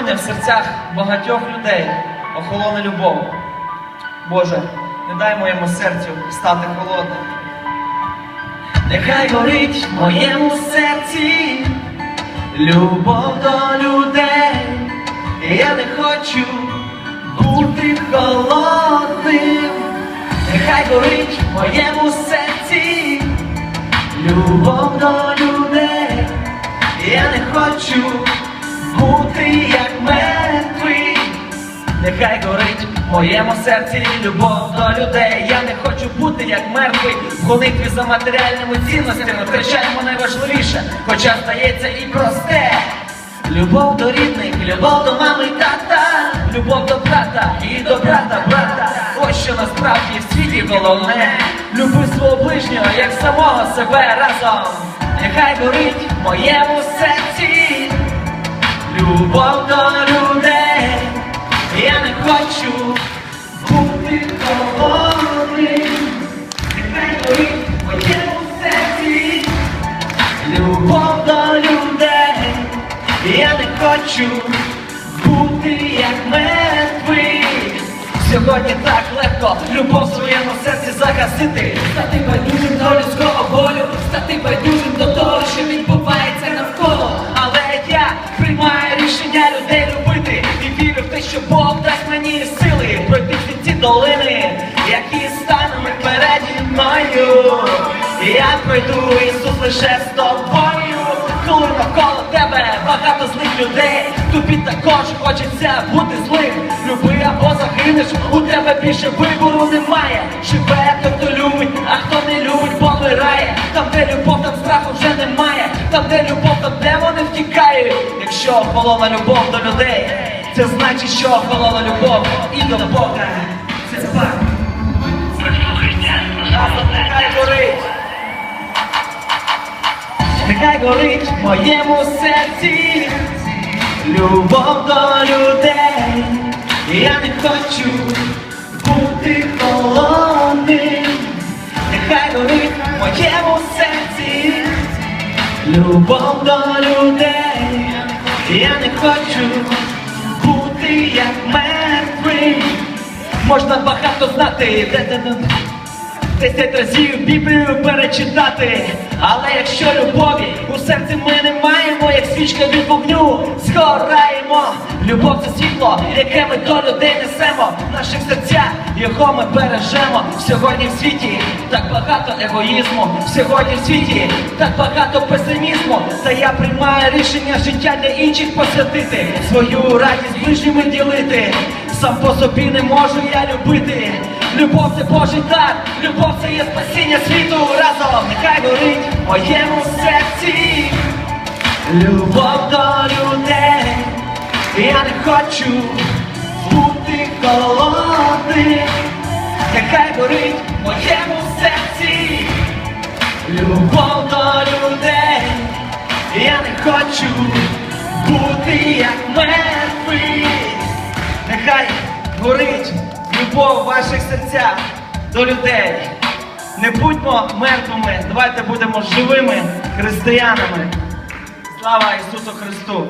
сьогодні в серцях багатьох людей охолоне любов. Боже, не дай моєму серцю стати холодним. Нехай горить в моєму серці любов до людей. Я не хочу бути холодним. Нехай горить в моєму серці любов до людей. Я не хочу Нехай горить в моєму серці любов до людей. Я не хочу бути як мертвий в гонитві за матеріальними цінностями. Втрачаємо найважливіше, хоча стається і просте. Любов до рідних, любов до мами і тата, любов до брата і до брата, брата. Ось що насправді в світі головне. Люби свого ближнього, як самого себе разом. Нехай горить в моєму серці хочу бути як мертвий. Сьогодні так легко любов в своєму серці загасити. Стати байдужим до людського болю, стати байдужим до того, що відбувається навколо. Але я приймаю рішення людей любити і вірю в те, що Бог дасть мені сили пройти ці долини, які стануть переді мною. Я пройду Ісус лише з тобою, коли навколо тебе багато злих людей. Тобі також хочеться бути злим. Люби або загинеш, у тебе більше вибору немає. Живе той, хто любить, а хто не любить, помирає. Там, де любов, там страху вже немає. Там, де любов, там демони втікають. Якщо охолона любов до людей, це значить, що охолона любов і до Бога. Це факт. Нехай горить в моєму серці любов до людей. Я не хочу бути холодним. Нехай горить в моєму серці любов до людей. Я не хочу бути як мертвий. Можна багато знати, де де де. Десять разів Біблію перечитати, але якщо любові у серці ми не маємо, як свічка від вогню, згораємо. Любов це світло, яке ми до людей несемо. В наших серцях його ми бережемо. Сьогодні в світі так багато егоїзму. Сьогодні в світі так багато песимізму. Та я приймаю рішення життя для інших посвятити, свою радість ближніми ділити. Сам по собі не можу я любити. Любов це Божий дар, любов це є спасіння світу разом. Нехай горить в моєму серці. Любов до людей. Я не хочу бути холодним. Нехай горить в моєму серці. Любов до людей. Я не хочу бути як мертвий. Любов в ваших серцях до людей. Не будьмо мертвими, давайте будемо живими християнами. Слава Ісусу Христу!